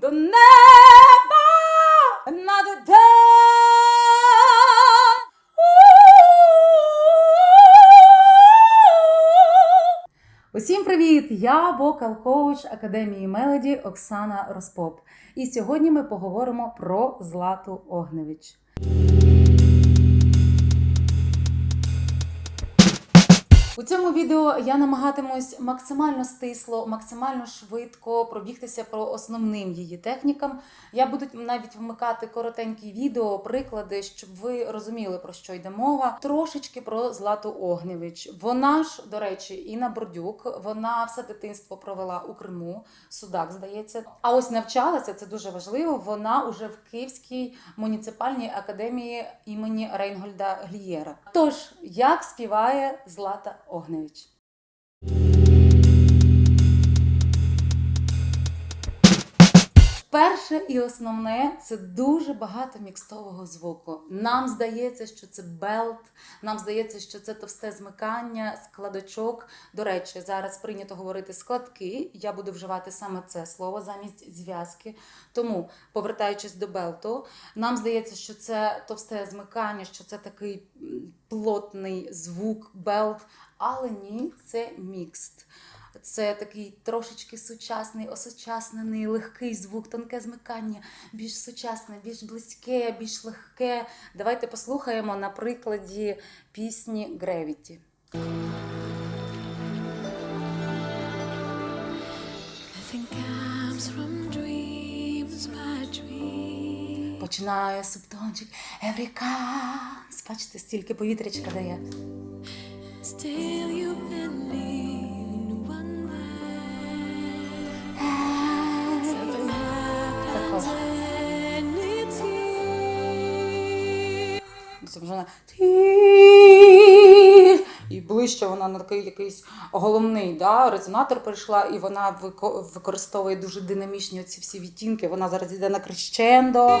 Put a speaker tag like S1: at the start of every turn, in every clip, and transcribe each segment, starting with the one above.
S1: до неба над. Усім привіт! Я вокал-коуч Академії Мелоді Оксана Розпоп. І сьогодні ми поговоримо про Злату Огневич. У цьому відео я намагатимусь максимально стисло, максимально швидко пробігтися по основним її технікам. Я буду навіть вмикати коротенькі відео, приклади, щоб ви розуміли про що йде мова. Трошечки про Злату Огнєвич. Вона ж, до речі, Інна Бордюк. Вона все дитинство провела у Криму, Судак, здається. А ось навчалася, це дуже важливо. Вона уже в Київській муніципальній академії імені Рейнгольда Глієра. Тож, як співає Злата Огневич? Перше і основне це дуже багато мікстового звуку. Нам здається, що це белт, нам здається, що це товсте змикання, складочок. До речі, зараз прийнято говорити складки. Я буду вживати саме це слово замість зв'язки. Тому, повертаючись до белту, нам здається, що це товсте змикання, що це такий плотний звук, белт, але ні, це мікст. Це такий трошечки сучасний, осучаснений, легкий звук, тонке змикання, більш сучасне, більш близьке, більш легке. Давайте послухаємо на прикладі пісні Gravity.
S2: Dreams.
S1: Починає субтончик Every. Бачите, стільки повітрячка дає.
S2: Still you believe
S1: Це вже вона і ближче вона на такий якийсь головний да, резонатор перейшла, і вона використовує дуже динамічні оці всі відтінки. Вона зараз йде на крещендо.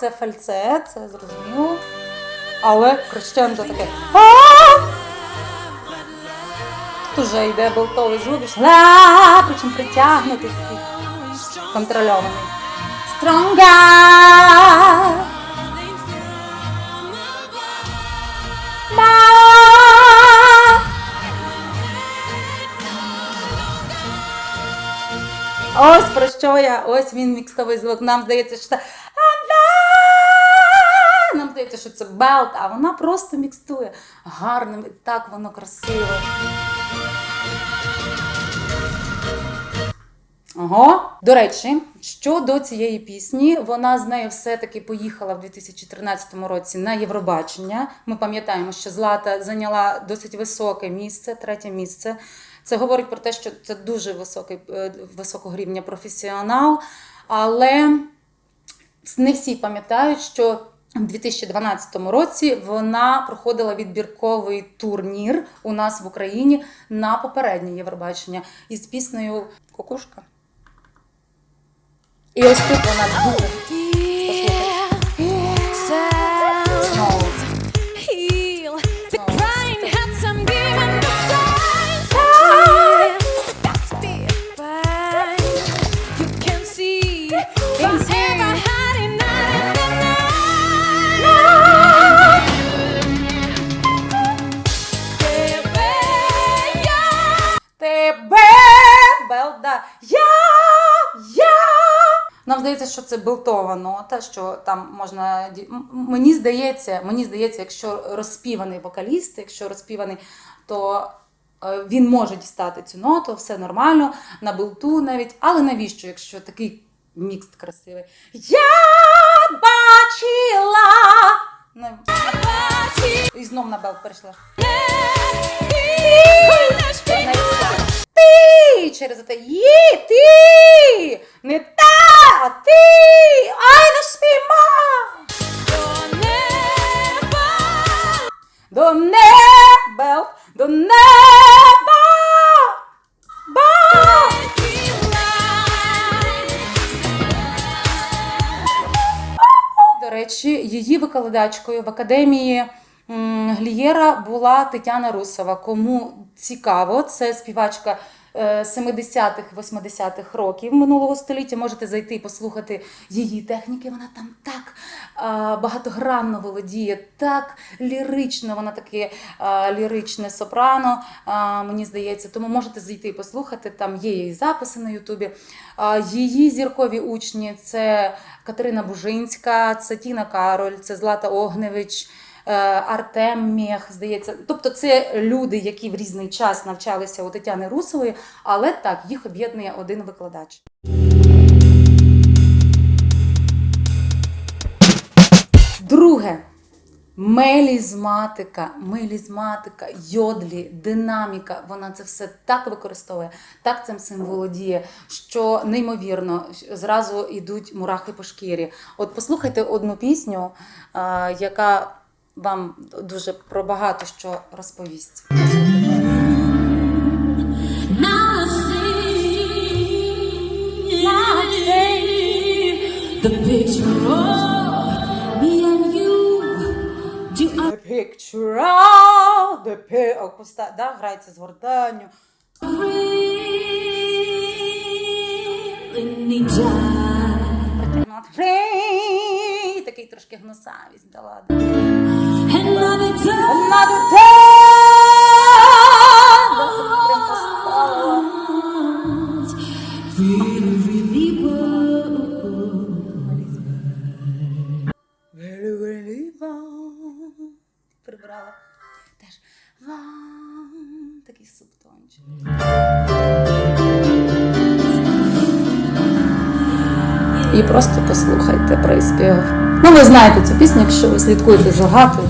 S1: Це фальцет, це зрозуміло. Але крещендо таке. Тут вже йде болтовий ла, причому притягнутий контрольований. Stronger. Ось про що я, ось він мікстовий звук. Нам здається, що це. Нам здається, що це белт, а вона просто мікстує. Гарно, і так воно красиво. Ого. До речі, щодо цієї пісні, вона з нею все-таки поїхала в 2013 році на Євробачення. Ми пам'ятаємо, що Злата зайняла досить високе місце, третє місце. Це говорить про те, що це дуже високий, е, високого рівня професіонал. Але не всі пам'ятають, що в 2012 році вона проходила відбірковий турнір у нас в Україні на попереднє Євробачення із піснею Кукушка. І ось тут вона здається, що це белтова нота, що там можна. Мені здається, мені здається, якщо розспіваний вокаліст, якщо розспіваний, то е, він може дістати цю ноту, все нормально, на белту навіть. Але навіщо, якщо такий мікс красивий? Я бачила. І знов на белт перейшла. Ти через те є ти, не ай не спійма. До неба, до неба. Ба! До речі, її викладачкою в академії Глієра була Тетяна Русова. Кому цікаво, це співачка 70-х, 80-х років минулого століття. Можете зайти і послухати її техніки. Вона там так багатогранно володіє, так лірично. Вона таке ліричне сопрано. Мені здається, тому можете зайти і послухати. Там є її записи на Ютубі. Її зіркові учні це Катерина Бужинська, це Тіна Кароль, це Злата Огневич. Е, Артем Мєх, здається. Тобто це люди, які в різний час навчалися у Тетяни Русової, але так, їх об'єднує один викладач. Друге. Мелізматика, мелізматика, йодлі, динаміка. Вона це все так використовує, так цим всім володіє, що неймовірно зразу йдуть мурахи по шкірі. От послухайте одну пісню, яка вам дуже про багато що розповість.
S2: The picture of me and you. Do I
S1: The picture of the pi- О, пуста- да, грається з гортанню.
S2: really need you?
S1: Такий трошки гнусавість дала. Прибрала. Теж вам такий субтончик. І просто послухайте приспів. Ну, ви знаєте цю пісню, якщо ви слідкуєте за гатою.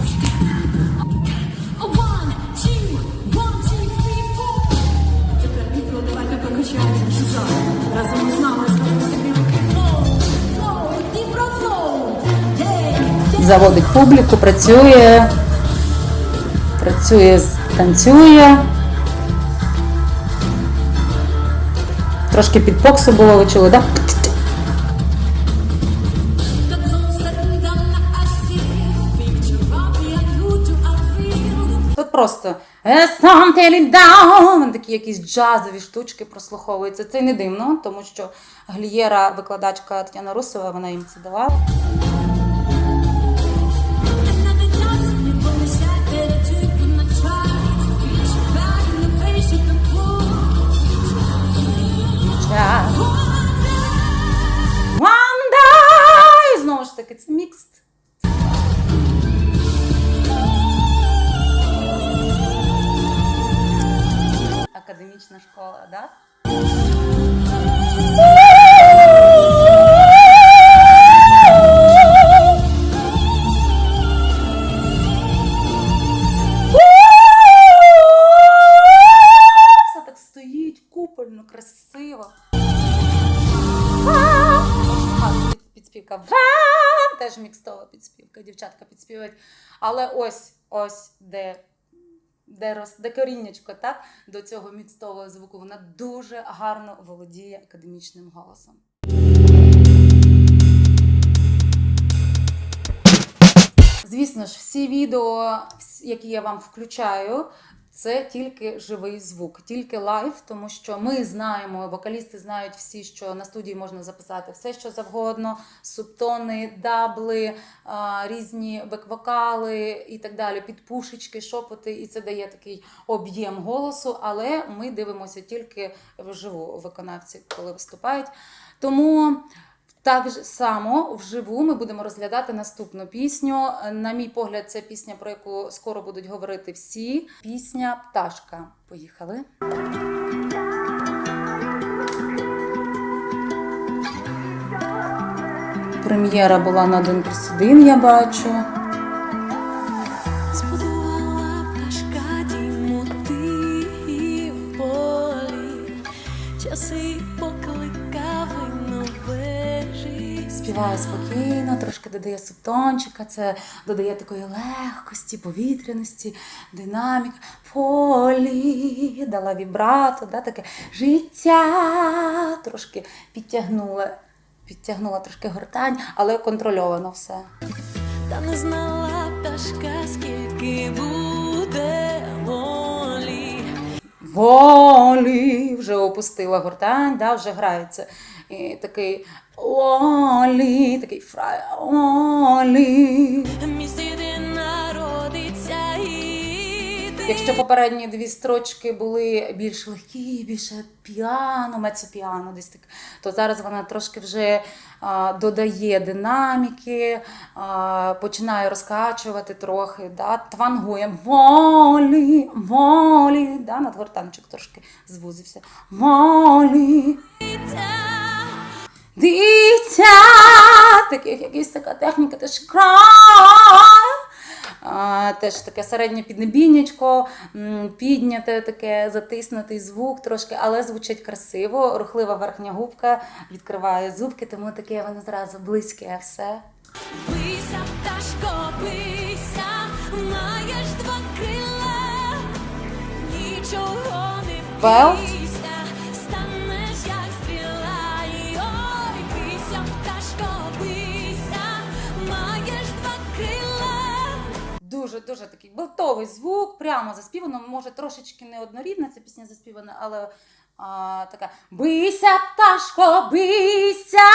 S1: Заводить публіку, працює, працює, танцює. Трошки підпоксу було, ви чули, так? Просто «Е, something down, такі якісь джазові штучки прослуховуються. Це не дивно, тому що Глієра, викладачка Тетяна Русова, вона їм це давала.
S2: Another time, sleep on the side that
S1: Школа? Все так стоїть купольно, красиво. Підспівка. Вам! Теж мікстова підспівка, дівчатка підспівають. Але ось, ось де. Де, роз, де коріннячко, так, до цього міцтового звуку, вона дуже гарно володіє академічним голосом. Звісно ж, всі відео, які я вам включаю, це тільки живий звук, тільки лайв, тому що ми знаємо, вокалісти знають всі, що на студії можна записати все, що завгодно: субтони, дабли, різні бек-вокали і так далі, підпушечки, шепоти, і це дає такий об'єм голосу. Але ми дивимося тільки вживу виконавці, коли виступають. Тому. Так само вживу ми будемо розглядати наступну пісню. На мій погляд, це пісня, про яку скоро будуть говорити всі. Пісня Пташка. Поїхали. Прем'єра була на 1 плюс 1, я бачу. Додає субтончика, це додає такої легкості, повітряності, динаміки, полі, дала вібрато, да, таке життя, трошки підтягнула, підтягнула трошки гортань, але контрольовано все.
S2: Та не знала пташка, скільки буде волі.
S1: Волі вже опустила гортань, да, вже грається. І такий волі, такий фрай волі.
S2: Місці, де народиться і ти.
S1: Якщо попередні дві строчки були більш легкі, більше піано, мецо-піано, десь так, то зараз вона трошки вже а, додає динаміки, а, починає розкачувати трохи, да, твангує волі, волі, да, надгортанчик трошки звузився. Волі. Дитя, таких якась така техніка, теж край. Теж таке середнє піднебіннячко, підняте таке затиснутий звук трошки, але звучить красиво. Рухлива верхня губка відкриває зубки, тому таке воно зразу близьке все.
S2: Бийся, пташко, бийся, маєш два крила, нічого не
S1: Белт. Дуже дуже такий болтовий звук, прямо заспівано. Може, трошечки неоднорідна ця пісня заспівана, але а, така бийся, пташко, бийся,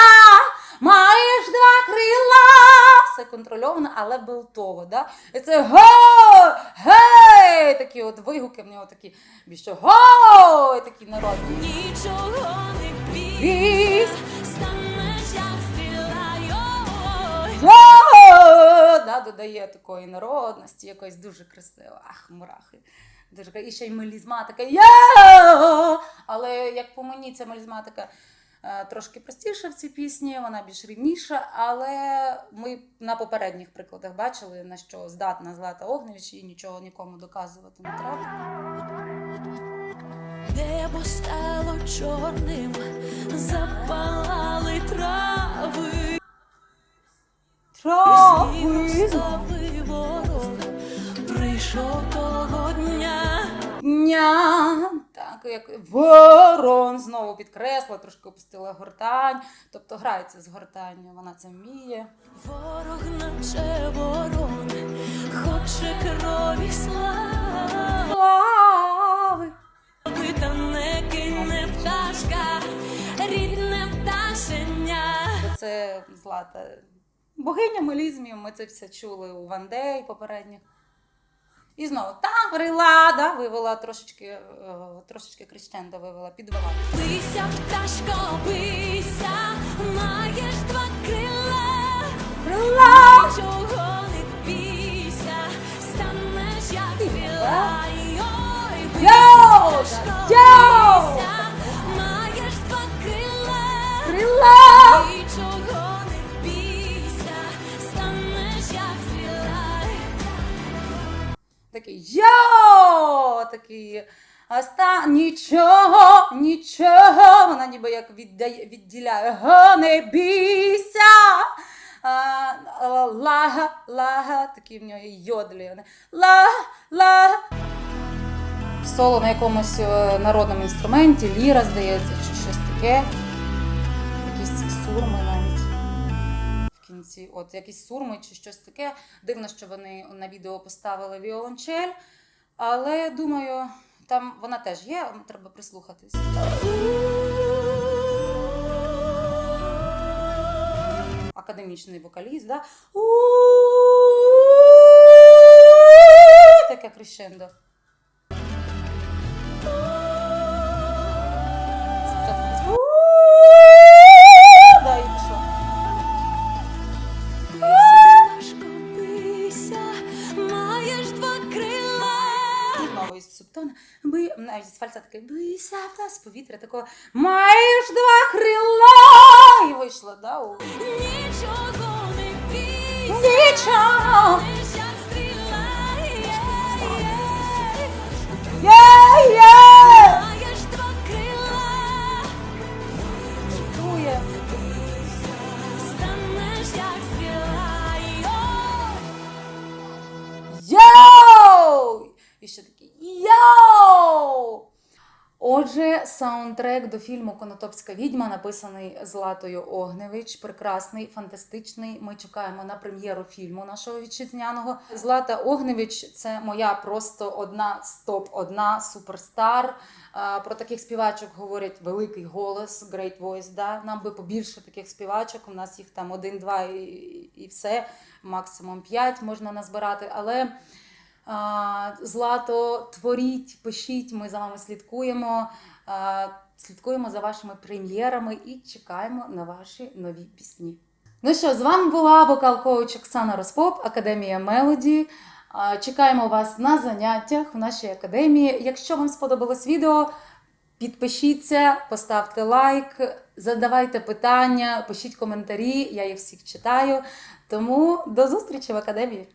S1: маєш два крила. Все контрольовано, але болтово. Да? І це го, гей! Такі от вигуки в нього такі більше го, такі народні.
S2: Нічого не
S1: Бійся. Да, додає такої народності, якось дуже красиво. Ах, мурахи. Дуже і ще й мелізматика. Йо! Але як по мені, ця мелізматика е, трошки простіша в цій пісні, вона більш рівніша. Але ми на попередніх прикладах бачили, на що здатна Злата Огневич, і нічого нікому доказувати не треба.
S2: Небо стало чорним, запалали трави, прийшов того дня.
S1: дня. Так, як ворон знову підкресла, трошки опустила гортань. Тобто грається з гортанню, вона це вміє.
S2: Ворог наче ворон, хоче крові слави,
S1: Слави!
S2: та не кине пташка, рідне пташеня.
S1: Це злата. Богиня мелізмів, ми це все чули у Вандей попередніх. І знову там прилада вивела трошечки, е, трошечки крещендо вивела, підвела.
S2: Бийся, пташко,
S1: Такий йо! Такий. Оста... Нічого, нічого. Вона ніби як віддає, відділяє. Го, не бійся. Лага, лага, такі в нього йодлі. вони. Ла, ла. Соло на якомусь е, народному інструменті, ліра, здається, чи щось таке. В кінці. От якісь сурми чи щось таке. Дивно, що вони на відео поставили віолончель. Але думаю, там вона теж є, треба прислухатись. Академічний вокаліст, да? Таке крещендо. Таке з повітря такого маєш два крила. І вийшло, да? у-
S2: Нічого не бійся,
S1: Нічого.
S2: Маєш два крила,
S1: Чує.
S2: станеш як стріла.
S1: Йоу! І ще такий! Отже, саундтрек до фільму Конотопська відьма написаний Златою Огневич. Прекрасний, фантастичний. Ми чекаємо на прем'єру фільму нашого вітчизняного. Злата Огневич це моя просто одна з топ, одна суперстар. Про таких співачок говорять великий голос, great voice. Да? Нам би побільше таких співачок. У нас їх там один-два і, і все, максимум п'ять можна назбирати. Але Злато, творіть, пишіть, ми за вами слідкуємо. Слідкуємо за вашими прем'єрами і чекаємо на ваші нові пісні. Ну що, з вами була вокал-коуч Оксана Розпоп, Академія Мелоді. Чекаємо вас на заняттях в нашій академії. Якщо вам сподобалось відео, підпишіться, поставте лайк, задавайте питання, пишіть коментарі, я їх всіх читаю. Тому до зустрічі в академії.